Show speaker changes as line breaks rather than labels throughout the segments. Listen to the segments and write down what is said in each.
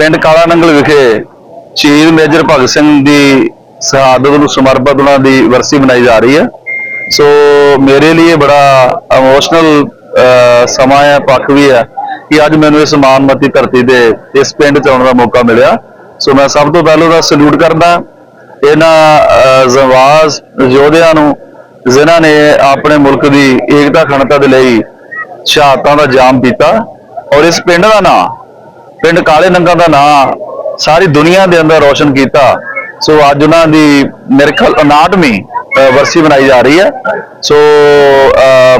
ਪਿੰਡ ਕਾਲਾ ਨੰਗਲ ਵਿਖੇ ਸ਼ਹੀਦ ਮੇਜਰ ਭਗਤ ਸਿੰਘ ਦੀ ਸ਼ਹਾਦਤ ਨੂੰ ਸਮਰਪਿਤ ਉਹਨਾਂ ਦੀ ਵਰਸੀ ਮਨਾਈ ਜਾ ਰਹੀ ਹੈ। ਸੋ ਮੇਰੇ ਲਈ ਇਹ ਬੜਾ ਇਮੋਸ਼ਨਲ ਸਮਾਂ ਹੈ ਪੱਖ ਵੀ ਹੈ ਕਿ ਅੱਜ ਮੈਨੂੰ ਇਸ ਮਾਨਮਤੀ ਧਰਤੀ ਤੇ ਇਸ ਪਿੰਡ ਚ ਆਉਣ ਦਾ ਮੌਕਾ ਮਿਲਿਆ। ਸੋ ਮੈਂ ਸਭ ਤੋਂ ਪਹਿਲਾਂ ਦਾ ਸਲੂਟ ਕਰਦਾ ਇਹਨਾਂ ਅਹ, ਜ਼ਵਾਜ਼ ਯੋਧਿਆਂ ਨੂੰ ਜਿਨ੍ਹਾਂ ਨੇ ਆਪਣੇ ਮੁਲਕ ਦੀ ਏਕਤਾ ਅਖੰਡਤਾ ਦੇ ਲਈ ਸ਼ਹਾਦਤਾਂ ਦਾ ਜਾਮ ਪੀਤਾ ਔਰ ਇਸ ਪਿੰਡ ਦਾ ਨਾਂ ਪਿੰਡ ਕਾਲੇ ਨੰਗਾ ਦਾ ਨਾਂ ਸਾਰੀ ਦੁਨੀਆ ਦੇ ਅੰਦਰ ਰੋਸ਼ਨ ਕੀਤਾ। ਸੋ ਅੱਜ ਉਹਨਾਂ ਦੀ ਮੇਰੇ ਖਿਆਲ 59ਵੀਂ ਵਰਸੀ ਮਨਾਈ ਜਾ ਰਹੀ ਹੈ। ਸੋ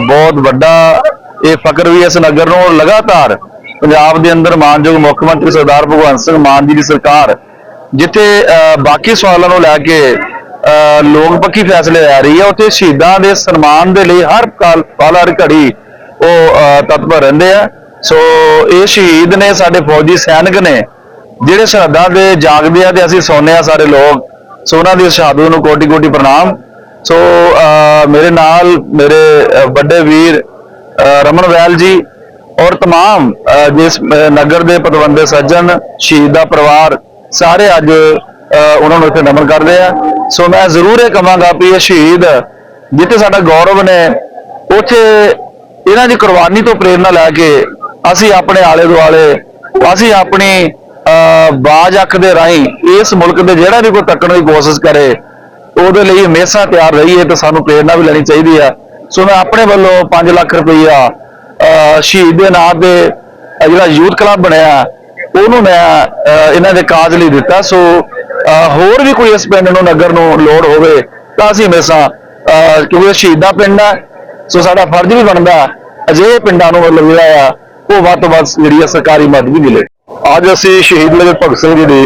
ਬਹੁਤ ਵੱਡਾ ਇਹ ਫਕਰ ਵੀ ਇਸ ਨਗਰ ਨੂੰ ਲਗਾਤਾਰ ਪੰਜਾਬ ਦੇ ਅੰਦਰ ਮਾਨਯੋਗ ਮੁੱਖ ਮੰਤਰੀ ਸਰਦਾਰ ਭਗਵੰਤ ਸਿੰਘ ਮਾਨ ਜੀ ਦੀ ਸਰਕਾਰ, ਜਿੱਥੇ ਬਾਕੀ ਸਵਾਲਾਂ ਨੂੰ ਲੈ ਕੇ ਲੋਕ ਪੱਖੀ ਫੈਸਲੇ ਆ ਰਹੀ ਹੈ। ਉੱਥੇ ਸ਼ਹੀਦਾਂ ਦੇ ਸਨਮਾਨ ਦੇ ਲਈ ਹਰ ਕਾਲ ਪਲ ਹਰ ਘੜੀ ਉਹ ਤਤਪਰ ਰਹਿੰਦੇ ਆ। ਸੋ ਇਹ ਸ਼ਹੀਦ ਨੇ ਸਾਡੇ ਫੌਜੀ ਸੈਨਿਕ ਨੇ ਜਿਹੜੇ ਸ਼ਹਾਦਾਂ ਦੇ ਜਾਗਦੇ ਆ ਤੇ ਅਸੀਂ ਸੌਂਦੇ ਆ ਸਾਰੇ ਲੋਕ ਸੋ ਉਹਨਾਂ ਦੀ ਸ਼ਹਾਦਤ ਨੂੰ ਕੋਟੀ ਕੋਟੀ ਪ੍ਰਣਾਮ ਸੋ ਅਹ, ਮੇਰੇ ਨਾਲ ਮੇਰੇ ਅਹ, ਵੱਡੇ ਵੀਰ ਅਹ, ਰਮਨ ਵੈਲ ਜੀ ਔਰ तमाम ਅਹ, ਜਿਸ ਅਹ, ਨਗਰ ਦੇ ਪਤਵੰਦੇ ਸੱਜਣ ਸ਼ਹੀਦ ਦਾ ਪਰਿਵਾਰ ਸਾਰੇ ਅੱਜ ਅਹ, ਉਹਨਾਂ ਨੂੰ ਇੱਥੇ ਨਮਨ ਕਰਦੇ ਆ ਸੋ ਮੈਂ ਜ਼ਰੂਰ ਇਹ ਕਹਾਂਗਾ ਵੀ ਇਹ ਸ਼ਹੀਦ ਜਿੱਥੇ ਸਾਡਾ ਗੌਰਵ ਨੇ ਉੱਥੇ ਇਹਨਾਂ ਦੀ ਕੁਰਬਾਨੀ ਤੋਂ ਪ੍ਰੇਰਣਾ ਲੈ ਕੇ ਅਸੀਂ ਆਪਣੇ ਆਲੇ ਦੁਆਲੇ ਅਸੀਂ ਆਪਣੀ ਅਹ, ਬਾਜ ਅੱਖ ਦੇ ਰਾਹੀਂ ਇਸ ਮੁਲਕ ਦੇ ਜਿਹੜਾ ਵੀ ਕੋਈ ਤੱਕਣ ਦੀ ਕੋਸ਼ਿਸ਼ ਕਰੇ ਉਹਦੇ ਲਈ ਹਮੇਸ਼ਾ ਤਿਆਰ ਰਹੀਏ ਤੇ ਸਾਨੂੰ ਪ੍ਰੇਰਣਾ ਵੀ ਲੈਣੀ ਚਾਹੀਦੀ ਆ। ਸੋ ਮੈਂ ਆਪਣੇ ਵੱਲੋਂ 5 ਲੱਖ ਰੁਪਈਆ ਸ਼ਹੀਦ ਦੇ ਨਾਂ ਤੇ ਜਿਹੜਾ ਯੂਥ ਕਲੱਬ ਬਣਿਆ ਉਹਨੂੰ ਮੈਂ ਇਹਨਾਂ ਦੇ ਕਾਜ ਲਈ ਦਿੱਤਾ। ਸੋ ਅਹ, ਹੋਰ ਵੀ ਕੋਈ ਇਸ ਪਿੰਡ ਨੂੰ ਨਗਰ ਨੂੰ ਲੋੜ ਹੋਵੇ ਤਾਂ ਅਸੀਂ ਹਮੇਸ਼ਾ ਅਹ, ਕਿਉਂਕਿ ਇਹ ਸ਼ਹੀਦਾਂ ਪਿੰਡ ਹੈ ਸੋ ਸਾਡਾ ਫਰਜ਼ ਵੀ ਬਣਦਾ ਅਜਿਹੇ ਪਿੰਡਾਂ ਨੂੰ ਮਤਲਬ ਜਿਹੜਾ ਆ ਉਹ ਵੱਧ ਤੋਂ ਵੱਧ ਜਿਹੜੀ ਆ ਸਰਕਾਰੀ ਮਦਦ ਵੀ ਮਿਲੇ। ਅੱਜ ਅਸੀਂ ਸ਼ਹੀਦ ਨਗਰ ਭਗਤ ਸਿੰਘ ਜੀ ਦੀ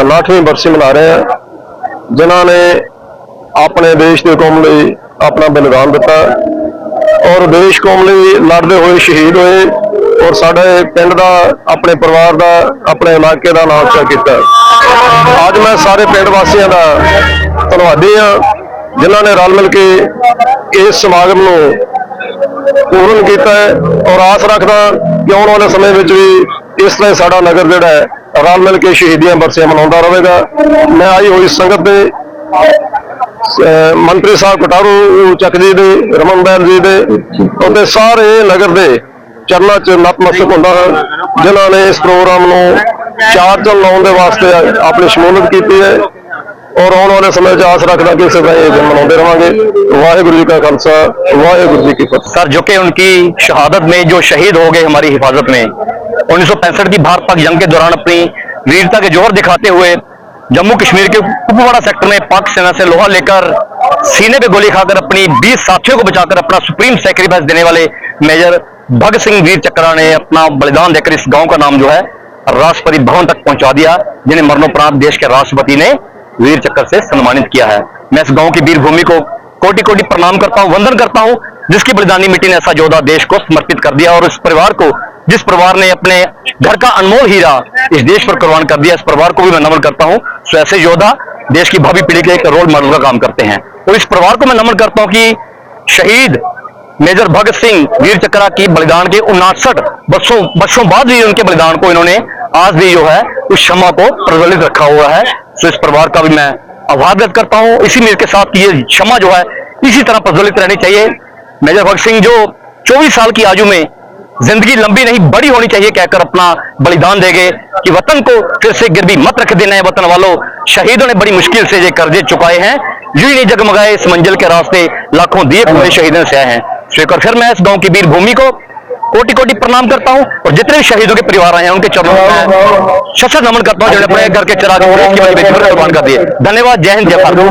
59ਵੀਂ ਬਰਸੀ ਮਨਾ ਰਹੇ ਹਾਂ। ਜਿਨ੍ਹਾਂ ਨੇ ਆਪਣੇ ਦੇਸ਼ ਦੇ ਕੌਮ ਲਈ ਆਪਣਾ ਬਲਿਦਾਨ ਦਿੱਤਾ। ਔਰ ਦੇਸ਼ ਕੌਮ ਲਈ ਲੜਦੇ ਹੋਏ ਸ਼ਹੀਦ ਹੋਏ ਔਰ ਸਾਡੇ ਪਿੰਡ ਦਾ, ਆਪਣੇ ਪਰਿਵਾਰ ਦਾ, ਆਪਣੇ ਇਲਾਕੇ ਦਾ ਨਾਮ ਉੱਚਾ ਕੀਤਾ। ਅੱਜ ਮੈਂ ਸਾਰੇ ਪਿੰਡ ਵਾਸੀਆਂ ਦਾ ਧੰਨਵਾਦੀ ਹਾਂ, ਜਿਨ੍ਹਾਂ ਨੇ ਰਲ ਮਿਲ ਕੇ ਇਸ ਸਮਾਗਮ ਨੂੰ ਪੂਰਨ ਕੀਤਾ ਹੈ ਔਰ ਆਸ ਰੱਖਦਾ ਕਿ ਆਉਣ ਵਾਲੇ ਸਮੇਂ ਵਿੱਚ ਵੀ ਇਸ ਤਰ੍ਹਾਂ ਸਾਡਾ ਨਗਰ ਜਿਹੜਾ ਹੈ, ਰਲ ਮਿਲ ਕੇ ਸ਼ਹੀਦੀਆਂ ਬਰਸੀਆਂ ਮਨਾਉਂਦਾ ਰਹੇਗਾ। ਮੈਂ ਆਈ ਹੋਈ ਸੰਗਤ ਦੇ ਮੰਤਰੀ ਸਾਹਿਬ ਕਟਾਰੂ ਚੱਕ ਜੀ ਦੇ, ਰਮਨ ਬੈਲ ਜੀ ਦੇ, ਉਹਦੇ ਸਾਰੇ ਨਗਰ ਦੇ ਚਰਨਾਂ 'ਚ ਨਤਮਸਤਕ ਹੁੰਦਾ ਹੈ, ਜਿਨ੍ਹਾਂ ਨੇ ਇਸ ਪ੍ਰੋਗਰਾਮ ਨੂੰ ਚਾਰ ਚੰਨ ਲਾਉਣ ਦੇ ਵਾਸਤੇ ਆਪਣੀ ਸ਼ਮੂਲੀਅਤ ਕੀਤੀ ਹੈ। ਔਰ ਆਉਣ ਵਾਲੇ ਸਮੇਂ 'ਚ ਆਸ ਰੱਖਦਾ ਕਿ ਇਸੇ ਤਰ੍ਹਾਂ ਇਹ ਦਿਨ ਮਨਾਉਂਦੇ ਰਵਾਂਗੇ ਵਾਹਿਗੁਰੂ ਜੀ ਕਾ ਖਾਲਸਾ ਵਾਹਿਗੁਰੂ ਜੀ ਕੀ ਫਤਿਹ
सर जो कि उनकी शहादत में जो शहीद हो गए हमारी हिफाजत में 1965 की भारत पाक जंग के दौरान अपनी वीरता के जोहर दिखाते हुए जम्मू कश्मीर के कुपवाड़ा सेक्टर में पाक सेना से लोहा लेकर सीने पे गोली खाकर अपनी 20 साथियों को बचाकर अपना सुप्रीम सेक्रीफाइस देने वाले मेजर भगत सिंह वीर चक्रा ने अपना बलिदान देकर इस गांव का नाम जो है राष्ट्रपति भवन तक पहुंचा दिया जिन्हें मरणोपरांत देश के राष्ट्रपति ने वीर चक्र से सम्मानित किया है। मैं इस गाँव की वीर भूमि को कोटि कोटि प्रणाम करता हूँ, वंदन करता हूँ, जिसकी बलिदानी मिट्टी ने ऐसा योद्धा देश को समर्पित कर दिया और इस परिवार को, जिस परिवार ने अपने घर का अनमोल हीरा इस देश पर कुर्बान कर दिया, इस परिवार को भी मैं नमन करता हूँ। सो ऐसे योद्धा देश की भावी पीढ़ी के एक रोल मॉडल का काम करते हैं। और इस परिवार को मैं नमन करता हूँ कि शहीद मेजर भगत सिंह वीर चक्रा की बलिदान के उनासठ वर्षों वर्षों बाद भी उनके बलिदान को इन्होंने आज भी जो है, उस क्षमा को प्रज्वलित रखा हुआ है। सो इस परिवार का भी मैं आभार व्यक्त करता हूँ। इसी मेरे के साथ ये क्षमा जो है, इसी तरह प्रज्वलित रहनी चाहिए। मेजर भगत सिंह, जो 24 साल की आयु में ज़िंदगी लंबी नहीं, बड़ी होनी चाहिए, कहकर अपना बलिदान दे गए कि वतन को फिर से गिरवी मत रख देना है वतन वालों। शहीदों ने बड़ी मुश्किल से ये कर्जे चुकाए हैं। यूँ नहीं जगमगाए इस मंजिल के रास्ते, लाखों दिए हुए शहीदों से आए हैं। सो फिर मैं इस गाँव की वीर भूमि को कोटि कोटि प्रणाम करता हूं और जितने भी शहीदों के परिवार आए हैं उनके चरणों में मैं शत नमन करता हूं जिन्होंने अपने घर के चिराग देश की बड़ी बेटी पर कुर्बान कर दिए धन्यवाद जय हिंद जय भारत